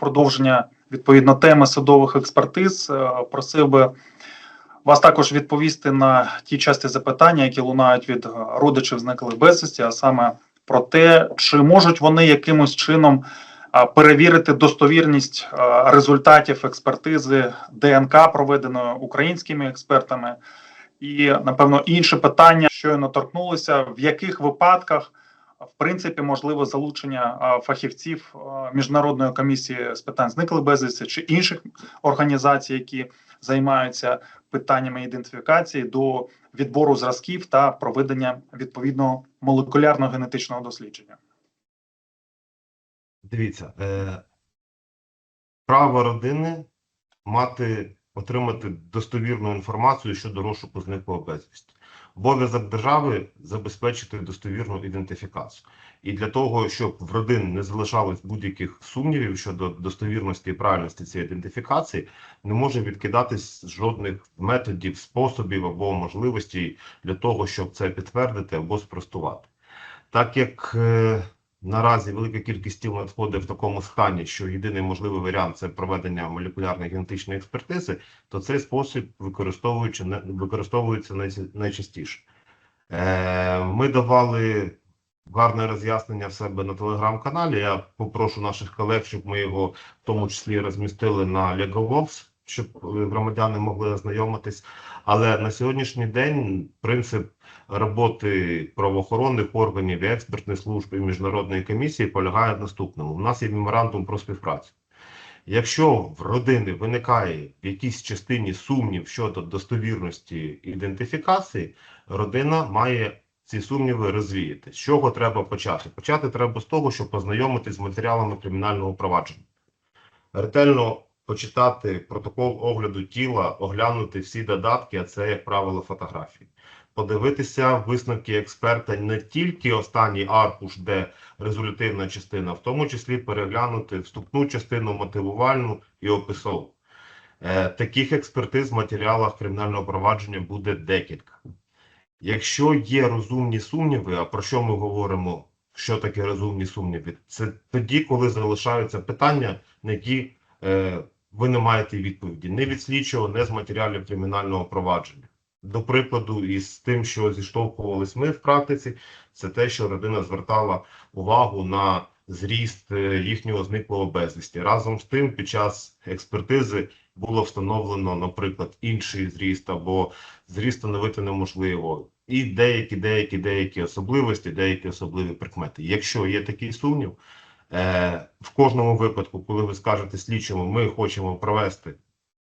продовження відповідно теми судових експертиз, е, просив би вас також відповісти на ті часті запитання, які лунають від е, родичів зниклих безвісті, а саме про те, чи можуть вони якимось чином перевірити достовірність результатів експертизи ДНК, проведеної українськими експертами, і напевно інше питання, щойно торкнулися, в яких випадках в принципі можливо залучення фахівців міжнародної комісії з питань зниклих безвісти чи інших організацій, які займаються питаннями ідентифікації до відбору зразків та проведення відповідного молекулярного генетичного дослідження. Дивіться, е, право родини мати, отримати достовірну інформацію щодо розшуку зниклого безвісти. Обов'язок держави забезпечити достовірну ідентифікацію. І для того, щоб в родин не залишалось будь-яких сумнівів щодо достовірності і правильності цієї ідентифікації, не може відкидатись жодних методів, способів або можливостей для того, щоб це підтвердити або спростувати. Так як е, Наразі велика кількість тіл надходить в такому стані, що єдиний можливий варіант це проведення молекулярної генетичної експертизи, то цей спосіб використовуючи використовується най- найчастіше. Е, ми давали гарне роз'яснення в себе на телеграм-каналі. Я попрошу наших колег, щоб ми його в тому числі розмістили на LegalVox, щоб е, громадяни могли ознайомитись. Але на сьогоднішній день принцип роботи правоохоронних органів, експертних служб і міжнародної комісії полягає в наступному: у нас є меморандум про співпрацю. Якщо в родини виникає в якійсь частині сумнів щодо достовірності ідентифікації, родина має ці сумніви розвіяти. З чого треба почати? Почати треба з того, щоб познайомитись з матеріалами кримінального провадження. Ретельно почитати протокол огляду тіла, оглянути всі додатки, а це, як правило, фотографії. Подивитися висновки експерта не тільки останній аркуш, де резолютивна частина, в тому числі переглянути вступну частину, мотивувальну і описову. Е, таких експертиз в матеріалах кримінального провадження буде декілька. Якщо є розумні сумніви, а про що ми говоримо, що таке розумні сумніви? Це тоді, коли залишаються питання, на які е, ви не маєте відповіді не від слідчого, не з матеріалів кримінального провадження. До прикладу, із тим, що зіштовхувались ми в практиці, це те, що родина звертала увагу на зріст е, їхнього зниклого безвісті. Разом з тим, під час експертизи було встановлено, наприклад, інший зріст або зріст встановити неможливо. І деякі, деякі, деякі особливості, деякі особливі прикмети. Якщо є такий сумнів, в кожному випадку, коли ви скажете слідчому, ми хочемо провести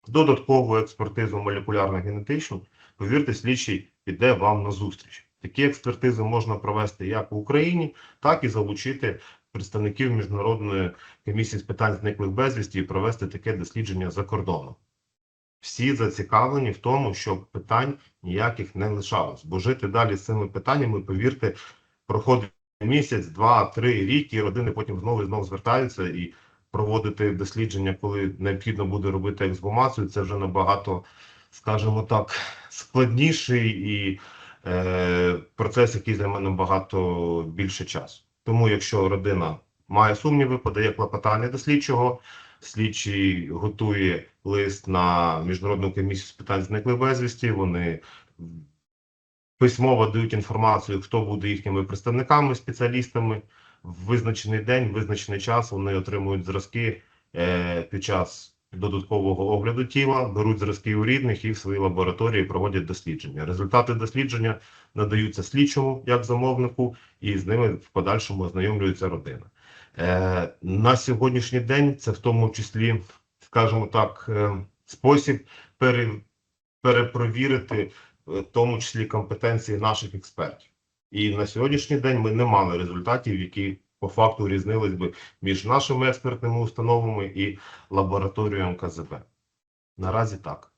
додаткову експертизу молекулярно-генетичну, повірте, слідчий піде вам на зустріч. Такі експертизи можна провести як в Україні, так і залучити представників міжнародної комісії з питань зниклих безвісті і провести таке дослідження за кордоном. Всі зацікавлені в тому, щоб питань ніяких не лишалось, бо жити далі з цими питаннями, повірте, проходить місяць, два, три рік, і родини потім знову і знову звертаються і проводити дослідження, коли необхідно буде робити ексгумацію, це вже набагато, скажімо так, складніший і е, процес, який займе набагато більше часу. Тому, якщо родина має сумніви, подає клопотання до слідчого, слідчий готує лист на міжнародну комісію з питань зниклих безвісті. Вони письмово дають інформацію, хто буде їхніми представниками, спеціалістами. В визначений день, в визначений час вони отримують зразки е, під час додаткового огляду тіла, беруть зразки у рідних і в своїй лабораторії проводять дослідження. Результати дослідження надаються слідчому як замовнику, і з ними в подальшому ознайомлюється родина. Е, на сьогоднішній день це в тому числі, скажімо так, е, спосіб пере, перепровірити в тому числі компетенції наших експертів. І на сьогоднішній день ми не мали результатів, які по факту різнились би між нашими експертними установами і лабораторією МКЗБ. Наразі так.